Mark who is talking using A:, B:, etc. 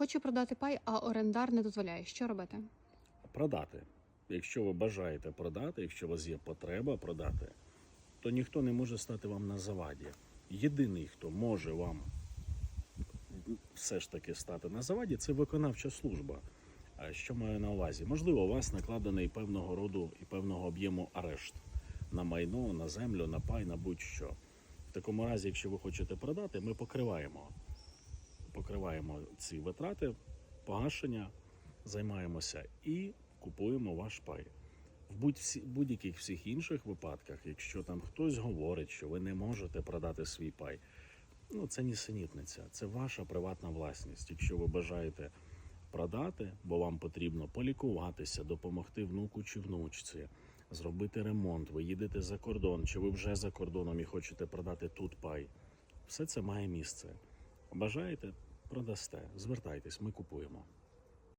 A: Хочу продати пай, а орендар не дозволяє. Що робити?
B: продати. Якщо ви бажаєте продати, якщо у вас є потреба продати, то ніхто не може стати вам на заваді. Єдиний, хто може вам все ж таки стати на заваді, це виконавча служба. Що маю на увазі? Можливо, у вас накладений певного роду і певного об'єму арешт на майно, на землю, на пай, на будь-що. В такому разі, якщо ви хочете продати, ми покриваємо. Покриваємо ці витрати, погашення, займаємося і купуємо ваш пай. В будь- будь-яких всіх інших випадках, якщо там хтось говорить, що ви не можете продати свій пай, ну це нісенітниця, це ваша приватна власність. Якщо ви бажаєте продати, бо вам потрібно полікуватися, допомогти внуку чи внучці, зробити ремонт, ви їдете за кордон, чи ви вже за кордоном і хочете продати тут пай, все це має місце. Бажаєте, продасте, звертайтесь, ми купуємо.